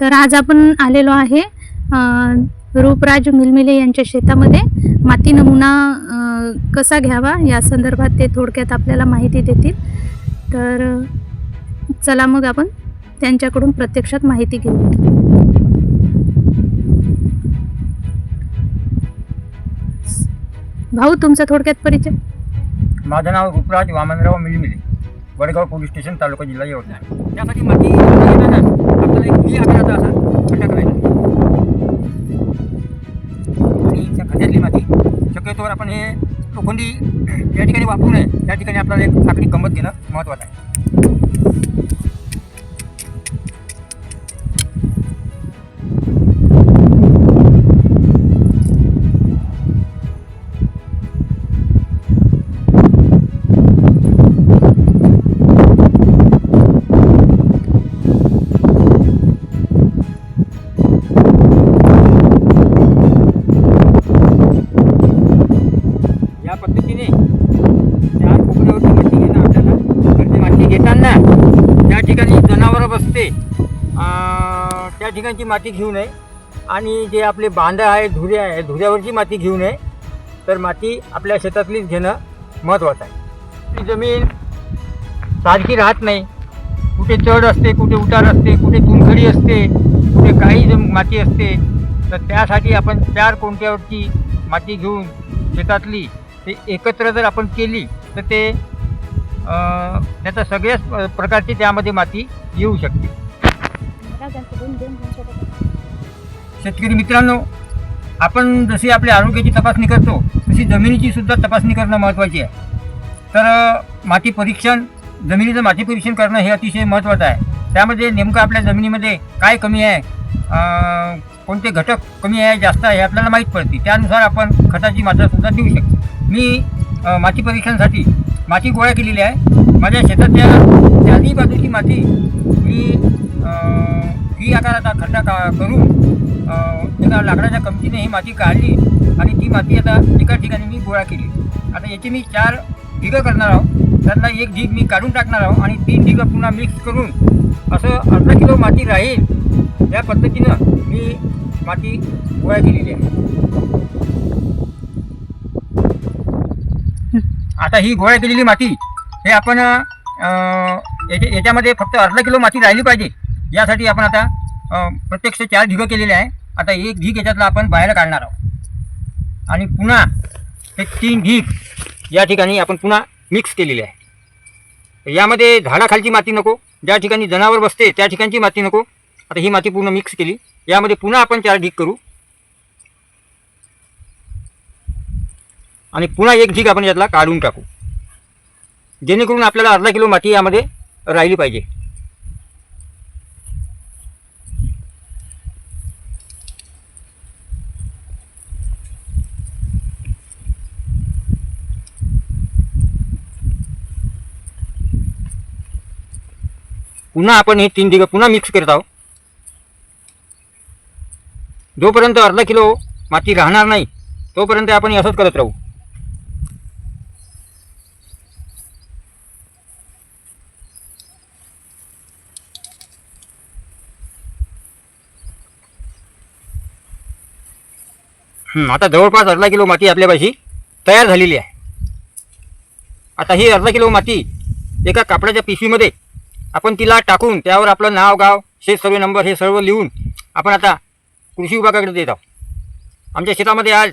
तर आज आपण आलेलो आहे रूपराज मिलमिले यांच्या शेतामध्ये. माती नमुना कसा घ्यावा या संदर्भात ते थोडक्यात आपल्याला माहिती देतील. तर चला मग आपण त्यांच्याकडून प्रत्यक्षात माहिती घेऊ. भाऊ तुमचा थोडक्यात परिचय? माझं नाव रूपराज वामनराव मिलमिले वडगाव पोलीस स्टेशन तालुका जिल्हा यवतमाळ. त्यासाठी माती आपण हे लोखंडी या ठिकाणी वापरू नये त्या ठिकाणी आपल्याला एक आकडी गंमत घेणं महत्त्वाचं आहे. पद्धतीने चार कोपऱ्यावरती माती घेणं आपल्याला तर माती घेताना ज्या ठिकाणी जनावरं बसते. त्या ठिकाणची माती घेऊ नये. आणि जे आपले बांध आहे धुरे आहे धुऱ्यावरची माती घेऊ नये. तर माती आपल्या शेतातलीच घेणं महत्त्वाचं आहे. ती जमीन सारखी राहत नाही. कुठे चढ असते कुठे उतार असते कुठे चुनखडी असते कुठे काही जम माती असते. तर त्यासाठी आपण चार कोणत्यावरची माती घेऊन शेतातली ते एकत्र जर आपण केली तर ते त्याचा सगळ्याच प्रकारची त्यामध्ये माती येऊ शकते. शेतकरी मित्रांनो आपण जशी आपल्या आरोग्याची तपासणी करतो तशी जमिनीची सुद्धा तपासणी करणं महत्त्वाची आहे. तर माती परीक्षण जमिनीचं माती परीक्षण करणं हे अतिशय महत्त्वाचं आहे. त्यामध्ये नेमकं आपल्या जमिनीमध्ये काय कमी आहे कोणते घटक कमी आहे जास्त आहे हे आपल्याला माहीत पडते. त्यानुसार आपण खताची मात्रासुद्धा देऊ शकतो. मी माती परीक्षणासाठी माती गोळा केलेली आहे. माझ्या शेतातल्या चारही बाजूची माती मी ही आकाराचा खड्डा का करून एका लाकडाच्या कमतीने ही माती काढली आणि ती माती आता एका ठिकाणी मी गोळा केली. आता याची मी चार ढिगं करणार आहोत. त्यांना एक ढीग मी काढून टाकणार आहोत आणि तीन ढिगं पुन्हा मिक्स करून असं अर्धा किलो माती राहील. या पद्धतीनं मी माती गोळा केलेली आहे. आता ही गोळा केलेली माती हे आपण याच्या याच्यामध्ये फक्त अर्धा किलो माती राहिली पाहिजे. यासाठी आपण आता प्रत्यक्ष चार ढिगं केलेले आहे. आता एक ढीग याच्यातला आपण बाहेर काढणार आहोत. आणि पुन्हा हे तीन ढीग या ठिकाणी आपण पुन्हा मिक्स केलेले आहे. यामध्ये झाडाखालची माती नको ज्या ठिकाणी जनावर बसते त्या ठिकाणची माती नको. आता ही माती पूर्ण मिक्स केली. यामध्ये पुन्हा आपण चार ढीग करू. आणि पुन्हा एक ढीग आपण यातला काढून टाकू. जेणेकरून आपल्याला अर्धा किलो माती यामध्ये राहिली पाहिजे. पुन्हा आपण हे तीन दिगं पुन्हा मिक्स करत आहोत. जोपर्यंत अर्धा किलो माती राहणार नाही तोपर्यंत आपण असंच करत राहू. आता जवळपास अर्धा किलो माती आपल्यापाशी तयार झालेली आहे. आता ही अर्धा किलो माती एका कापडाच्या पिशवीमध्ये आपण तिला टाकून त्यावर आपलं नाव गाव शेत सर्वे नंबर हे सर्व लिहून आपण आता कृषी विभागाकडे देत आहोत. आमच्या शेतामध्ये आज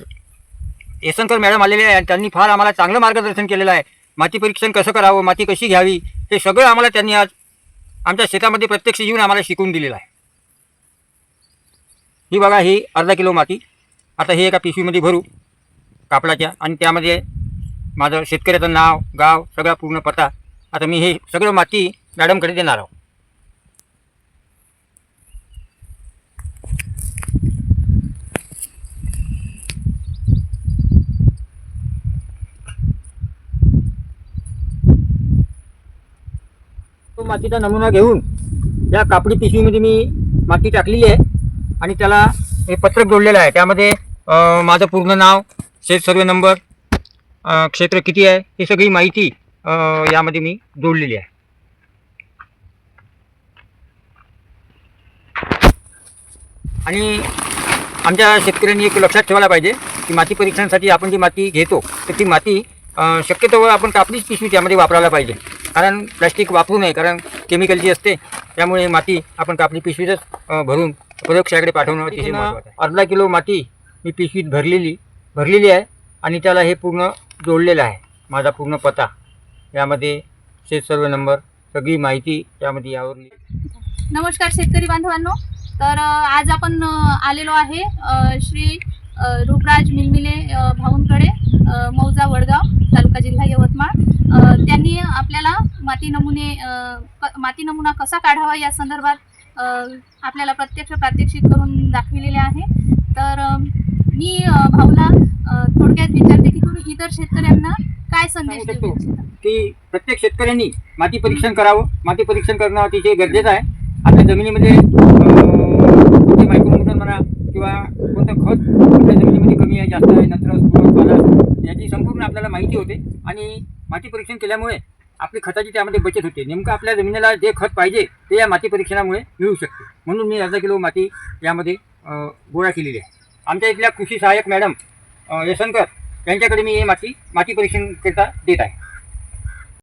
येसनकर मॅडम आलेले आहे त्यांनी फार आम्हाला चांगलं मार्गदर्शन केलेलं आहे. माती परीक्षण कसं करावं माती कशी घ्यावी हे सगळं आम्हाला त्यांनी आज आमच्या शेतामध्ये प्रत्यक्ष येऊन आम्हाला शिकवून दिलेलं आहे. ही बघा ही अर्धा किलो माती आता हे एका पिशवीमध्ये भरू कापडाच्या आणि त्यामध्ये माझं शेतकऱ्याचं नाव गाव सगळा पूर्ण पत्ता. आता मी हे सगळं माती मॅडमकडे देणार आहोत तो मातीचा नमुना घेऊन या कापडी पिशवीमध्ये मी माती टाकलेली आहे. आणि त्याला हे पत्रक जोडलेलं आहे. त्यामध्ये माझं पूर्ण नाव शेत सर्वे नंबर क्षेत्र किती आहे ही सगळी माहिती यामध्ये मी जोडलेली आहे. आणि आमच्या शेतकऱ्यांनी एक लक्षात ठेवायला पाहिजे की माती परीक्षणासाठी आपण जी माती घेतो तर ती माती शक्यतोवर आपण कापलीच पिशवी त्यामध्ये वापरायला पाहिजे. कारण प्लॅस्टिक वापरू नये कारण केमिकलची असते त्यामुळे माती आपण कापली पिशवीतच भरून प्रयोगशाळेकडे पाठवणं अतिशय महत्त्वाचं आहे. अर्धा किलो माती मी पिशवीत भरलेली भरलेली आहे आणि त्याला हे पूर्ण जोडलेलं आहे माझा पूर्ण पत्ता यामध्ये शेत सर्व नंबर सगळी माहिती त्यामध्ये यावर नमस्कार शेतकरी बांधवांनो. तर आज आपण आलेलो आहे श्री रूपराज मिलमिले भाऊंकडे मौजा वडगाव तालुका जिल्हा यवतमाळ. त्यांनी आपल्याला माती नमुने माती नमुना कसा काढावा या संदर्भात आपल्याला प्रत्यक्ष प्रात्यक्षिक करून दाखविलेले आहे. तर मी भाऊला थोडक्यात विचारते की तुम्ही इतर शेतकऱ्यांना काय संदेश देऊ? की प्रत्येक शेतकऱ्यांनी माती परीक्षण करावं. माती परीक्षण करणं अतिशय गरजेचं आहे. आपल्या जमिनीमध्ये मायक्रोन्यूट्रन म्हणा किंवा कोणतं खत आपल्या जमिनीमध्ये कमी आहे जास्त आहे नत्र याची संपूर्ण आपल्याला माहिती होते. आणि माती परीक्षण केल्यामुळे आपली खताची त्यामध्ये बचत होते. नेमकं आपल्या जमिनीला जे खत पाहिजे ते या माती परीक्षणामुळे मिळू शकते. म्हणून मी अर्धा किलो माती यामध्ये गोळा केलेली आहे. आमच्या इथल्या कृषी सहाय्यक मॅडम यशंकर यांच्याकडे मी हे माती माती परीक्षण करता देत आहे.